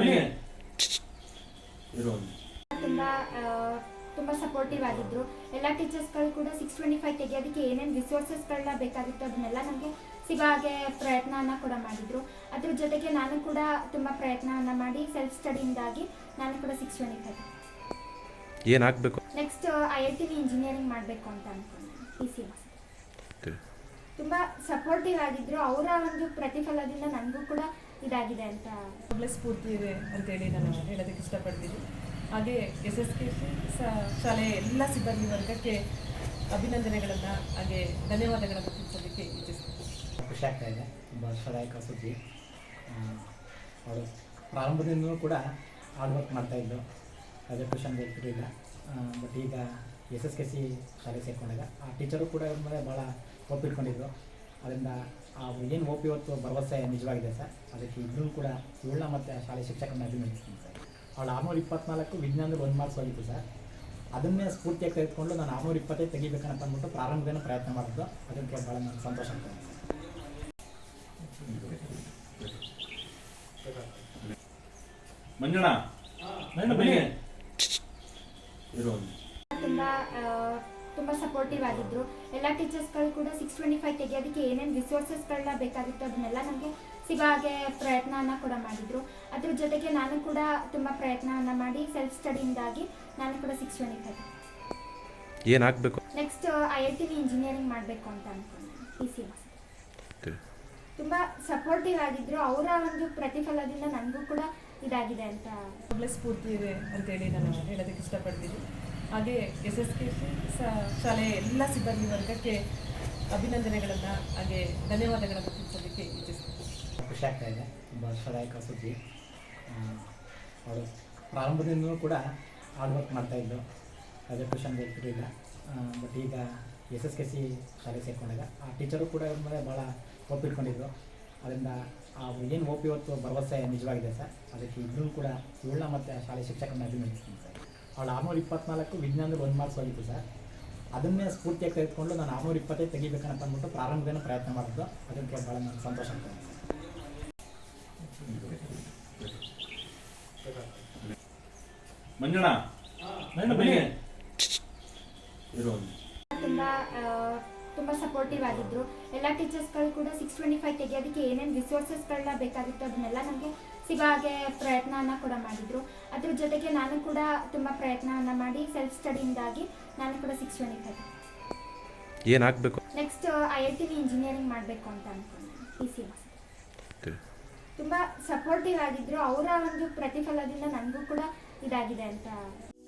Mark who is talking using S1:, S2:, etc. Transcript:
S1: ಬನ್ನಿ. ತುಂಬಾ
S2: ತುಂಬ ತುಂಬ ಸಪೋರ್ಟಿವ್ ಆಗಿದ್ರು. ಎಲ್ಲ ಟೀಚರ್ಸ್ಗಳು ಕೂಡ ಸಿಕ್ಸ್ ಟ್ವೆಂಟಿ ಫೈವ್ ತೆಗಿಯೋದಕ್ಕೆ ಏನೇನು ರಿಸೋರ್ಸಸ್ಗಳನ್ನ ಬೇಕಾಗಿತ್ತು ಅದನ್ನೆಲ್ಲ ನಮಗೆ ಸಿಗೋ ಹಾಗೆ ಪ್ರಯತ್ನವನ್ನ ಕೂಡ ಮಾಡಿದ್ರು. ಅದ್ರ ಜೊತೆಗೆ ನಾನು ಕೂಡ ತುಂಬಾ ಪ್ರಯತ್ನವನ್ನು ಮಾಡಿ ಸೆಲ್ಫ್ ಸ್ಟಡಿಯಿಂದಾಗಿ ನಾನು ಕೂಡ ಸಿಕ್ಸ್ ಟ್ವೆಂಟಿ ಫೈವ್
S3: ಏನಾಗಬೇಕು
S2: ನೆಕ್ಸ್ಟ್ ಐ ಐ ಟಿಲಿ ಇಂಜಿನಿಯರಿಂಗ್ ಮಾಡಬೇಕು ಅಂತ ಅನ್ಕೊಂಡೆ ಸಿ ತುಂಬ ಸಪೋರ್ಟಿವ್ ಆಗಿದ್ರು. ಅವರ ಒಂದು ಪ್ರತಿಫಲದಿಂದ ನನಗೂ ಕೂಡ ಇದಾಗಿದೆ ಅಂತ
S4: ಒಳ್ಳೆ ಸ್ಫೂರ್ತಿ ಇದೆ ಅಂತೇಳಿ ನಾನು ಹೇಳೋದಕ್ಕೆ ಇಷ್ಟಪಡ್ತೀನಿ. ಹಾಗೆ ಎಸ್ ಎಸ್ ಕೆ ಶಾಲೆಯ ಎಲ್ಲ ಸಿಬ್ಬಂದಿ ವರ್ಗಕ್ಕೆ ಅಭಿನಂದನೆಗಳನ್ನು ಹಾಗೆ ಧನ್ಯವಾದಗಳನ್ನು ತಿಳಿಸೋದಕ್ಕೆ ಇಚ್ಛಿಸ್ತೀನಿ.
S5: ಖುಷಿ ಆಗ್ತಾ ಇದೆ. ತುಂಬ ಹರ್ಷದಾಯಕ ಸುದ್ದಿ. ಅವರು ಅವಳು ಪ್ರಾರಂಭದಿಂದಲೂ ಕೂಡ ಹಾರ್ಡ್ ವರ್ಕ್ ಮಾಡ್ತಾಯಿದ್ಲು ಅದೇ ಟ್ಯೂಷನ್ ಹೇಳ್ತಿರಲಿಲ್ಲ ಬಟ್ ಈಗ ಎಸ್ ಎಸ್ ಕೆ ಸಿ ಶಾಲೆ ಸೇರಿಕೊಂಡಾಗ ಆ ಟೀಚರು ಕೂಡ ಇವ್ರ ಮೇಲೆ ಭಾಳ ಒಪ್ಪಿಟ್ಕೊಂಡಿದ್ರು. ಅದರಿಂದ ಆ ಏನು ಒಪ್ಪಿ ಇವತ್ತು ಭರವಸೆ ನಿಜವಾಗಿದೆ ಸರ್? ಅದಕ್ಕೆ ಇಬ್ಬರೂ ಕೂಡ ಇವಳನ್ನ ಮತ್ತು ಆ ಶಾಲೆ ಶಿಕ್ಷಕರನ್ನ ಅಭಿನಂದಿಸ್ತೀನಿ ಸರ್. ಅವಳು ಆರುನೂರ ಇಪ್ಪತ್ನಾಲ್ಕು ವಿಜ್ಞಾನದಲ್ಲಿ ಒಂದು ಮಾರ್ಕ್ಸ್ ಹೋಗಿತ್ತು ಸರ್. ಅದನ್ನೇ ಸ್ಫೂರ್ತಿಯಾಗಿ ತೆಗೆದುಕೊಂಡು ನಾನು ಆರುನೂರ ಇಪ್ಪತ್ತೈದು ತೆಗಿಬೇಕಂತ ಅಂದ್ಬಿಟ್ಟು ಪ್ರಾರಂಭದಿಂದ ಪ್ರಯತ್ನ ಮಾಡಿದ್ದು. ಅದಕ್ಕೆ ಭಾಳ ನನಗೆ ಸಂತೋಷ ಆಗ್ತದೆ ಮಂಜುಣ್ಣ
S1: ಇರೋ ಬನ್ನಿ. ಇರು
S2: ತುಂಬ ತುಂಬ ಸಪೋರ್ಟಿವ್ ಆಗಿದ್ರು. ಎಲ್ಲ ಟೀಚರ್ಸ್ಗಳು ಕೂಡ ಸಿಕ್ಸ್ ಟ್ವೆಂಟಿ ಫೈವ್ ತೆಗೆಯೋದಕ್ಕೆ ಏನೇನು ರಿಸೋರ್ಸಸ್ಗಳನ್ನ ಬೇಕಾಗಿತ್ತು ಅದನ್ನೆಲ್ಲ ನಮಗೆ ಸಿಗೋ ಹಾಗೆ ಪ್ರಯತ್ನನ ಕೂಡ ಮಾಡಿದ್ರು. ಅದ್ರ ಜೊತೆಗೆ ನಾನು ಕೂಡ ತುಂಬ ಪ್ರಯತ್ನವನ್ನು ಮಾಡಿ ಸೆಲ್ಫ್ ಸ್ಟಡಿಯಿಂದಾಗಿ ನಾನು ಕೂಡ ಸಿಕ್ಸ್ ಟ್ವೆಂಟಿ ಫೈವ್
S3: ಏನಾಗಬೇಕು
S2: ನೆಕ್ಸ್ಟ್ ಐ ಐ ಟಿಲಿ ಇಂಜಿನಿಯರಿಂಗ್ ಮಾಡಬೇಕು ಅಂತ ಅನ್ಕೊಂಡೆ. ಪಿ ಸಿ ತುಂಬ ಸಪೋರ್ಟಿವ್ ಆಗಿದ್ರು. ಅವರ ಒಂದು ಪ್ರತಿಫಲದಿಂದ ನನಗೂ ಕೂಡ ಇದಾಗಿದೆ ಅಂತ
S4: ಸ್ಫೂರ್ತಿ ಇದೆ ಅಂತೇಳಿ ನಾನು ಹೇಳೋದಕ್ಕೆ ಇಷ್ಟಪಡ್ತೀನಿ. ಹಾಗೆ ಎಸ್ ಎಸ್ ಕೆ ಶಾಲೆಯ ಎಲ್ಲ ಸಿಬ್ಬಂದಿ ವರ್ಗಕ್ಕೆ ಅಭಿನಂದನೆಗಳನ್ನು ಹಾಗೆ ಧನ್ಯವಾದಗಳನ್ನು ತಿಳಿಸೋದಕ್ಕೆ ಇಚ್ಛಿಸ್ತೀನಿ.
S5: ಖುಷಿ ಆಗ್ತಾ ಇದೆ. ತುಂಬ ಸುದ್ದಿ. ಅವಳು ಪ್ರಾರಂಭದಿಂದಲೂ ಕೂಡ ಹಾರ್ಡ್ ವರ್ಕ್ ಮಾಡ್ತಾಯಿದ್ಲು ಅದೇ ಟ್ಯೂಷನ್ ಹೇಳ್ತಿರಲಿಲ್ಲ ಬಟ್ ಈಗ ಎಸ್ ಎಸ್ ಕೆ ಸಿ ಶಾಲೆ ಸೇರಿಕೊಂಡಾಗ ಆ ಟೀಚರು ಕೂಡ ಇವ್ರ ಮೇಲೆ ಭಾಳ ಒಪ್ಪಿಟ್ಕೊಂಡಿದ್ರು. ಅದರಿಂದ ಆ ಏನು ಓಪಿ ಇವತ್ತು ಭರವಸೆ ನಿಜವಾಗಿದೆ ಸರ್. ಅದಕ್ಕೆ ಇಬ್ಬರೂ ಕೂಡ ಇವಳನ್ನ ಮತ್ತು ಶಾಲೆ ಶಿಕ್ಷಕರನ್ನ ಅಭಿನಂದಿಸ್ತೀನಿ ಸರ್. ಅವಳು ಆರುನೂರ ಇಪ್ಪತ್ನಾಲ್ಕು ವಿಜ್ಞಾನದಲ್ಲಿ ಒಂದು ಮಾರ್ಕ್ಸ್ ಹೋಗಿತ್ತು ಸರ್. ಅದನ್ನೇ ಸ್ಫೂರ್ತಿಯಾಗಿ ತೆಗೆದುಕೊಂಡು ನಾನು ಆರುನೂರ ಇಪ್ಪತ್ತೈದು ತೆಗಿಬೇಕಂತ ಅಂದ್ಬಿಟ್ಟು ಪ್ರಾರಂಭದಿಂದ ಪ್ರಯತ್ನ ಮಾಡಿದ್ದು. ಅದಕ್ಕೆ ಭಾಳ ನನಗೆ ಸಂತೋಷ
S1: ಅಂತ ಇರು
S2: ತುಂಬ ತುಂಬ ಸಪೋರ್ಟಿವ್ ಆಗಿದ್ರು. ಎಲ್ಲ ಟೀಚರ್ಸ್ಗಳು ಕೂಡ ಸಿಕ್ಸ್ ಟ್ವೆಂಟಿ ಫೈವ್ ತೆಗೆಯೋದಕ್ಕೆ ಏನೇನು ರಿಸೋರ್ಸಸ್ಗಳನ್ನ ಬೇಕಾಗಿತ್ತು ಅದನ್ನೆಲ್ಲ ನಮಗೆ ಸಿಗೋ ಹಾಗೆ ಪ್ರಯತ್ನನ ಕೂಡ ಮಾಡಿದ್ರು. ಅದ್ರ ಜೊತೆಗೆ ನಾನು ಕೂಡ ತುಂಬ ಪ್ರಯತ್ನವನ್ನು ಮಾಡಿ ಸೆಲ್ಫ್ ಸ್ಟಡಿಯಿಂದಾಗಿ ನಾನು ಕೂಡ ಸಿಕ್ಸ್ ಟ್ವೆಂಟಿ ಫೈವ್
S3: ಏನಾಗಬೇಕು
S2: ನೆಕ್ಸ್ಟ್ ಐ ಐ ಟಿಲಿ ಇಂಜಿನಿಯರಿಂಗ್ ಮಾಡಬೇಕು ಅಂತ ಅನ್ಕೊಂಡೆ. ಪಿ ಸಿ ತುಂಬ ಸಪೋರ್ಟಿವ್ ಆಗಿದ್ರು. ಅವರ ಒಂದು ಪ್ರತಿಫಲದಿಂದ ನನಗೂ ಕೂಡ ಇದಾಗಿದೆ ಅಂತ